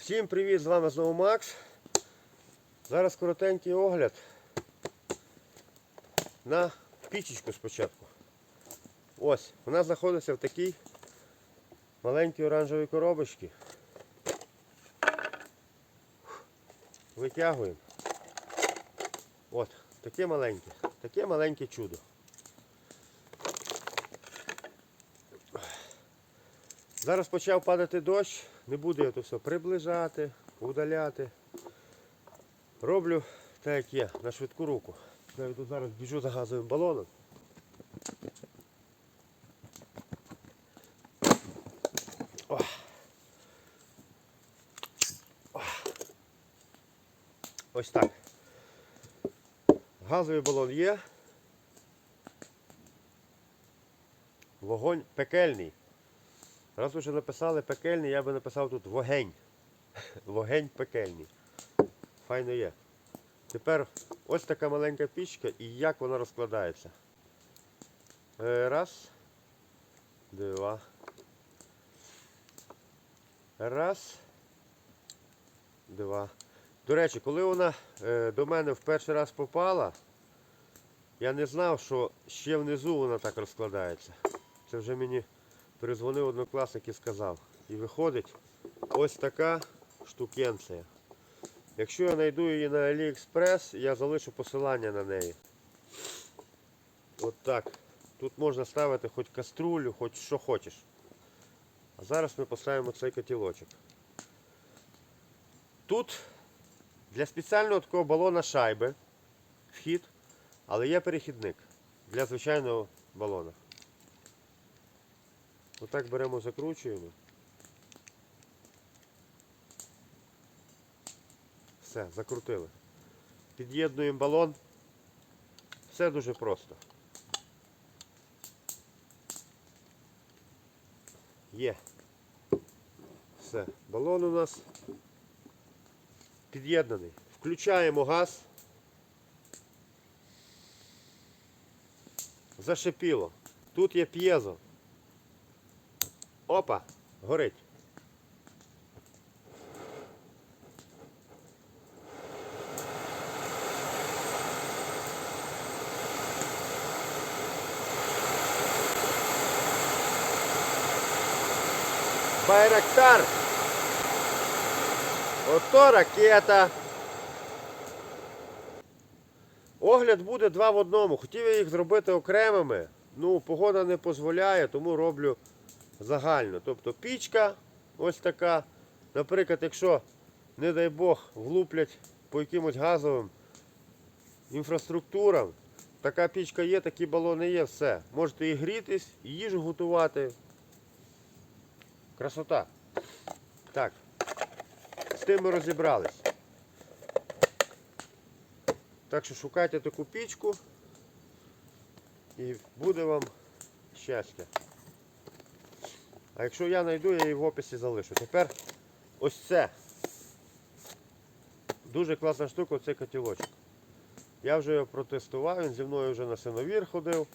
Всім привіт, з вами знову Макс. Зараз коротенький огляд на пічечку спочатку. Ось, вона знаходиться в такій маленькій оранжевій коробочці. Витягуємо. От, таке маленьке, таке маленьке чудо. Зараз почав падати дощ, не буду я то все приближати, удаляти. Роблю так, як є, на швидку руку. Я тут зараз біжу за газовим балоном. О. О. Ось так. Газовий балон є. Вогонь пекельний. Раз уже написали пекельний, я би написав тут вогень. Вогень пекельний. Файно є. Тепер ось така маленька пічка і як вона розкладається. Е, Раз. Два. Раз. Два. До речі, коли вона е, до мене в перший раз попала, я не знав, що ще внизу вона так розкладається. Це вже мені перезвонив однокласник і сказав. І виходить ось така штукенція. Якщо я знайду її на AliExpress, я залишу посилання на неї. От так. Тут можна ставити хоч каструлю, хоч що хочеш. А зараз ми поставимо цей котілочок. Тут для спеціального такого балона шайби вхід, але є перехідник для звичайного балона. Отак беремо, закручуємо. Все, закрутили. Під'єднуємо балон. Все дуже просто. Є. Все. Балон у нас під'єднаний. Включаємо газ. Зашипіло. Тут є п'єзо. Опа, горить. Байрактар. Ото ракета. Огляд буде два в одному. Хотів я їх зробити окремими. Ну, погода не дозволяє, тому роблю загально. Тобто пічка ось така. Наприклад, якщо, не дай Бог, влуплять по якимось газовим інфраструктурам, така пічка є, такі балони є, все. Можете і грітись, і їжу готувати. Красота. Так. З тим ми розібрались. Так що шукайте таку пічку і буде вам щастя. А якщо я знайду, я її в описі залишу. Тепер ось це. Дуже класна штука, оцей котілочок. Я вже його протестував, він зі мною вже на синовір ходив.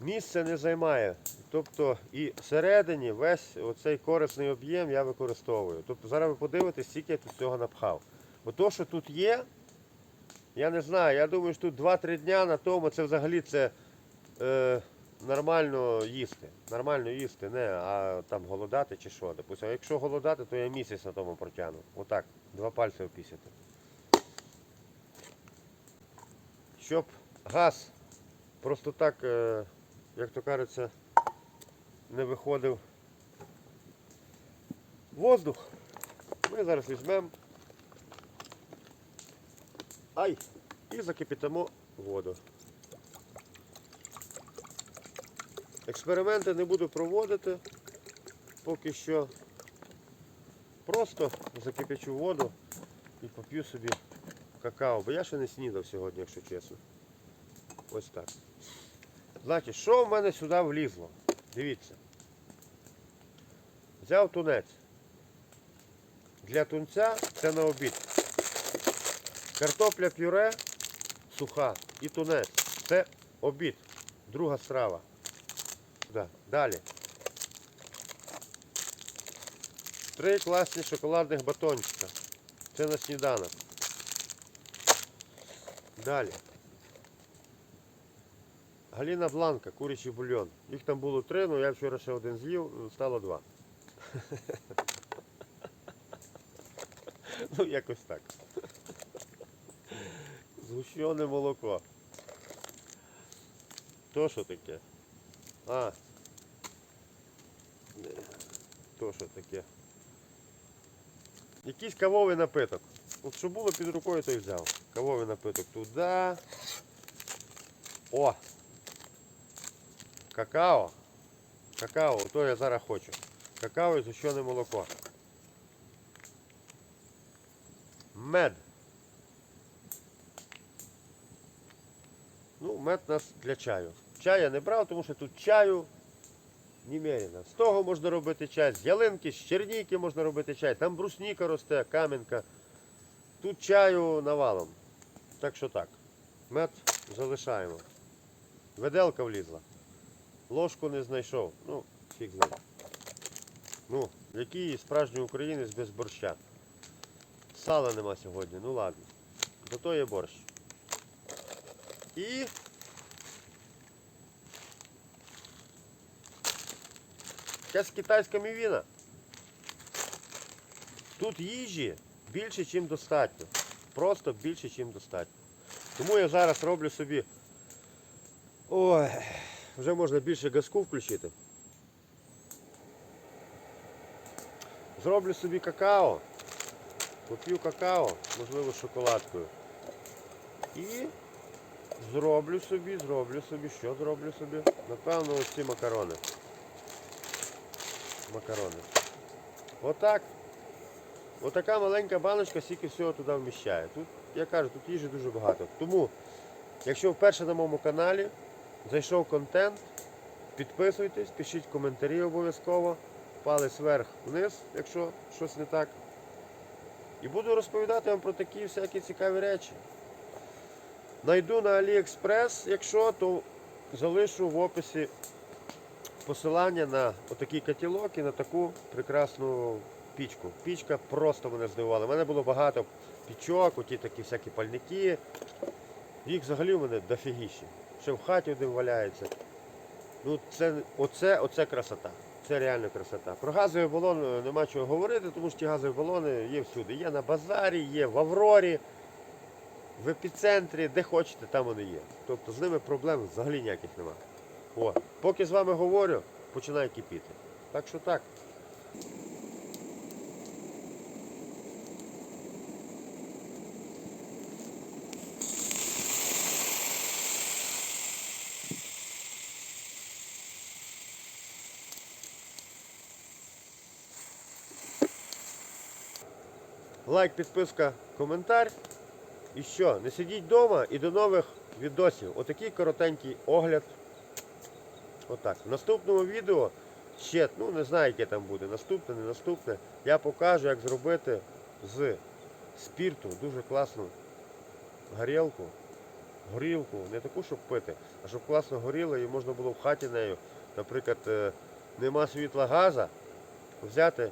Місце не займає. Тобто і всередині весь оцей корисний об'єм я використовую. Тобто зараз ви подивитесь, скільки я тут цього напхав. Бо то, що тут є, я не знаю, я думаю, що тут 2-3 дня на тому це взагалі це е, нормально їсти. Нормально їсти, не а там голодати чи що. Допустим, а якщо голодати, то я місяць на тому протягну. Отак, два пальці опісяти. Щоб газ просто так, е, як то кажеться, не виходив воздух. Ми зараз візьмемо ай, і закипятимо воду. Експерименти не буду проводити поки що. Просто закипячу воду і поп'ю собі какао, бо я ще не снідав сьогодні, якщо чесно. Ось так. Значить, що в мене сюди влізло? Дивіться. Взяв тунець. Для тунця це на обід. Картопля пюре суха і тунець. Це обід. Друга страва. Да. Далі. Три класні шоколадних батончика. Це на сніданок. Далі. Галіна Бланка, курячий бульйон. Їх там було три, але я вчора ще один з'їв, стало два. Ну, якось так. Згущене молоко. То що таке? А. То що таке? Якийсь кавовий напиток. От що було під рукою, то й взяв. Кавовий напиток туди. О! Какао. Какао, то я зараз хочу. Какао і згущене молоко. Мед. Ну, мед у нас для чаю. Чай я не брав, тому що тут чаю немерено. З того можна робити чай, з ялинки, з черніки можна робити чай. Там брусніка росте, кам'янка. Тут чаю навалом. Так що так. Мед залишаємо. Веделка влізла. Ложку не знайшов. Ну, фіг знає. Ну, який справжній українець без борща. Сала нема сьогодні, ну ладно. Зато є борщ. І якась китайська мівіна. Тут їжі більше, ніж достатньо. Просто більше, ніж достатньо. Тому я зараз роблю собі. Ой, вже можна більше газку включити. Зроблю собі какао. Поп'ю какао, можливо, з шоколадкою. І зроблю собі, зроблю собі, що зроблю собі? Напевно, ось ці макарони. Макарони. Отак. Отака маленька баночка стільки всього туди вміщає. Тут, я кажу, тут їжі дуже багато. Тому, якщо вперше на моєму каналі зайшов контент, підписуйтесь, пишіть коментарі обов'язково, палець вверх вниз, якщо щось не так. І буду розповідати вам про такі всякі цікаві речі. Найду на AliExpress, якщо, то залишу в описі посилання на отакий котілок і на таку прекрасну пічку. Пічка просто мене здивувала. У мене було багато пічок, оті такі всякі пальники. Їх взагалі в мене дофігіші. Ще в хаті один валяється. Ну, це, оце, оце красота. Це реально красота. Про газовий балон е, нема чого говорити, тому що ті газові балони є всюди. Є на базарі, є в Аврорі, в епіцентрі, де хочете, там вони є. Тобто з ними проблем взагалі ніяких нема. О, поки з вами говорю, починає кипіти. Так що так. Лайк, підписка, коментар. І що? Не сидіть вдома і до нових відосів. Отакий коротенький огляд. Отак. В наступному відео ще, ну не знаю, яке там буде, наступне, не наступне. Я покажу, як зробити з спірту дуже класну горілку. Горілку, не таку, щоб пити, а щоб класно горіло і можна було в хаті нею, наприклад, е, нема світла газа, взяти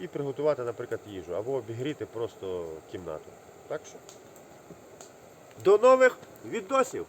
і приготувати, наприклад, їжу, або обігріти просто кімнату. Так що. До нових відосів!